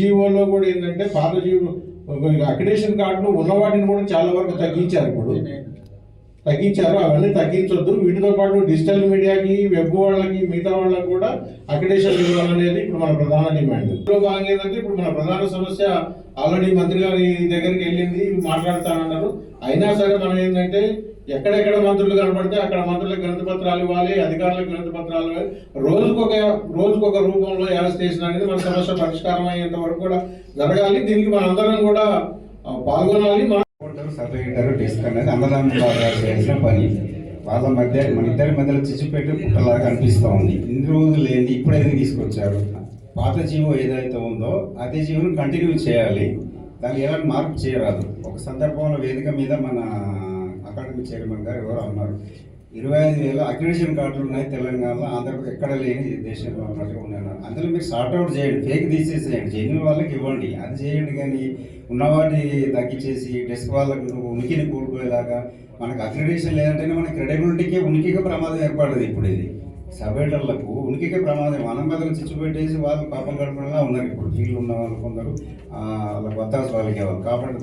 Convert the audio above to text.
జీవోలో కూడా ఏంటంటే పాత జీవో అక్రిడేషన్ కార్డులు ఉన్న వాటిని కూడా చాలా వరకు తగ్గించారు ఇప్పుడు. తగ్గించారు అవన్నీ తగ్గించొద్దు. వీటితో పాటు డిజిటల్ మీడియాకి వెబ్ వాళ్ళకి మిగతా వాళ్ళకి కూడా అక్రిడేషన్ ఇవ్వాలనేది ఇప్పుడు మన ప్రధాన డిమాండ్. ఇందులో భాగంగా ఏంటంటే ఇప్పుడు మన ప్రధాన సమస్య ఆల్రెడీ మంత్రి గారి దగ్గరికి వెళ్ళింది మాట్లాడతానన్నారు. అయినా సరే మనం ఏంటంటే ఎక్కడెక్కడ మంత్రులు కనపడితే అక్కడ మంత్రులకు గ్రంథ పత్రాలు ఇవ్వాలి అధికారులకు గ్రంథ పత్రాలు ఇవ్వాలి. రోజుకొక రోజుకొక రూపంలో ఎలా స్టేషన్ అనేది మన సమస్య పరిష్కారం అయ్యేంత వరకు కూడా జరగాలి. దీనికి మనందరం కూడా పాల్గొనాలి. మన డిస్క్ అనేది అన్నదానం చేసిన పని. వాళ్ళ మధ్య మన ఇద్దరి మధ్యలో చిచ్చిపెట్టి పుట్టలాగా అనిపిస్తూ ఉంది. ఇన్ని రోజులు లేని ఇప్పుడైతే తీసుకొచ్చారు. పాత జీవో ఏదైతే ఉందో అదే జీవనం కంటిన్యూ చేయాలి. దానికి ఎలాంటి మార్పు చేయరాదు. ఒక సందర్భంలో వేదిక మీద మన చైర్మన్ గారు ఎవరు అన్నారు. ఇరవై ఐదు వేల అక్రిడేషన్ కార్డులు ఉన్నాయి తెలంగాణలో ఆంధ్రప్రదేశ్ ఎక్కడ లేని దేశంలో ఉన్నట్టుగా ఉన్నాయి అందులో మీరు సార్ట్అవుట్ చేయండి ఫేక్ తీసేసేయండి జెన్యున్ వాళ్ళకి ఇవ్వండి. అది చేయండి కానీ ఉన్నవాటిని తగ్గించేసి డెస్క్ వాళ్ళకి నువ్వు ఉనికిని కోల్పోయేలాగా మనకు అక్రిడేషన్ లేదంటేనే మన క్రెడిబిలిటీకి ఉనికిగా ప్రమాదం ఏర్పడదు ఇప్పుడు ఇది. సబేటర్లకు ఉనికికే ప్రమాదం మనం బదులు చిచ్చు పెట్టేసి వాళ్ళు పాపం గడపడంగా ఉన్నారు ఇప్పుడు. వీళ్ళు ఉన్న వాళ్ళు కొందరు వాళ్ళకి వాళ్ళ వాళ్ళకి ఇవ్వాలి. కాబట్టి